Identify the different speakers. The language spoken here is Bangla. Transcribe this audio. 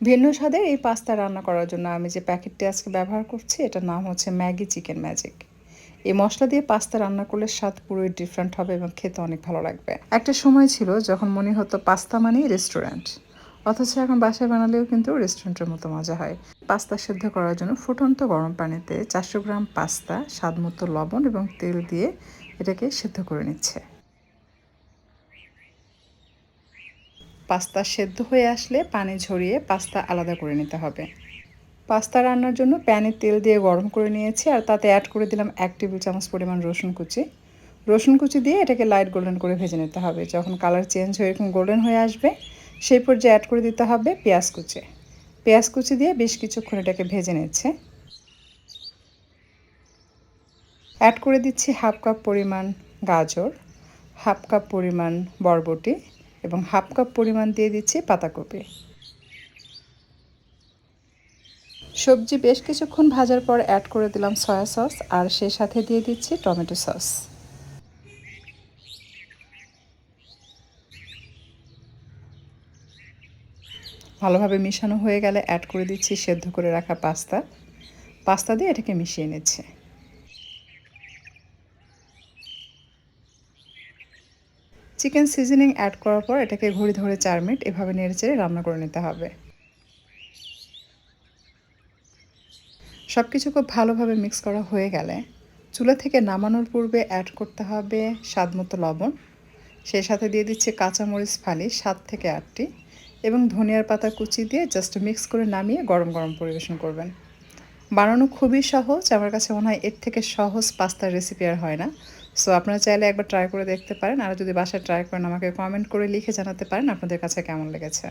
Speaker 1: ভিন্ন স্বাদের এই পাস্তা রান্না করার জন্য আমি যে প্যাকেটটি আজকে ব্যবহার করছি, এটার নাম হচ্ছে ম্যাগি চিকেন ম্যাজিক। এই মশলা দিয়ে পাস্তা রান্না করলে স্বাদ পুরোই ডিফারেন্ট হবে এবং খেতে অনেক ভালো লাগবে। একটা সময় ছিল যখন মনে হতো পাস্তা মানেই রেস্টুরেন্ট অথচ এখন বাসায় বানালেও কিন্তু রেস্টুরেন্টের মতো মজা হয়। পাস্তা সেদ্ধ করার জন্য ফুটন্ত গরম পানিতে চারশো গ্রাম পাস্তা, স্বাদমতো লবণ এবং তেল দিয়ে এটাকে সেদ্ধ করে নিচ্ছে। পাস্তা সেদ্ধ হয়ে আসলে পানি ঝরিয়ে পাস্তা আলাদা করে নিতে হবে। পাস্তা রান্নার জন্য প্যানে তেল দিয়ে গরম করে নিয়েছি আর তাতে অ্যাড করে দিলাম এক টেবিল চামচ পরিমাণ রসুন কুচি। রসুন কুচি দিয়ে এটাকে লাইট গোল্ডেন করে ভেজে নিতে হবে। যখন কালার চেঞ্জ হয়ে এরকম গোল্ডেন হয়ে আসবে, সেই পর্যায়ে অ্যাড করে দিতে হবে পেঁয়াজ কুচি। পেঁয়াজ কুচি দিয়ে বেশ কিছুক্ষণ এটাকে ভেজে নিচ্ছে। অ্যাড করে দিচ্ছি হাফ কাপ পরিমাণ গাজর হাফ কাপ পরিমাণ বরবটি এবং হাফ কাপ পরিমাণ দিয়ে দিচ্ছি পাতাকপি। সবজি বেশ কিছুক্ষণ ভাজার পর অ্যাড করে দিলাম সয়া সস আর সে সাথে দিয়ে দিচ্ছি টমেটো সস ভালোভাবে মিশানো হয়ে গেলে অ্যাড করে দিচ্ছি সেদ্ধ করে রাখা পাস্তা। পাস্তা দিয়ে এটাকে মিশিয়ে নিচ্ছে। চিকেন সিজনিং অ্যাড করার পর এটাকে ঘড়ি ধরে চার মিনিট এভাবে নেড়ে চেড়ে রান্না করে নিতে হবে। সব কিছু খুব ভালোভাবে মিক্স করা হয়ে গেলে চুলা থেকে নামানোর পূর্বে অ্যাড করতে হবে স্বাদ মতো লবণ। সেই সাথে দিয়ে দিচ্ছে কাঁচামরিচ ফালি সাত থেকে আটটি এবং ধনিয়ার পাতা কুচি দিয়ে জাস্ট মিক্স করে নামিয়ে গরম গরম পরিবেশন করবেন। বানানো খুবই সহজ, আমার কাছে মনে হয় এর থেকে সহজ পাস্তার রেসিপি আর হয় না। সো আপনারা চাইলে একবার ট্রাই করে দেখতে পারেন। আর যদি বাসায় ট্রাই করেন, আমাকে কমেন্ট করে লিখে জানাতে পারেন আপনাদের কাছে কেমন লেগেছে।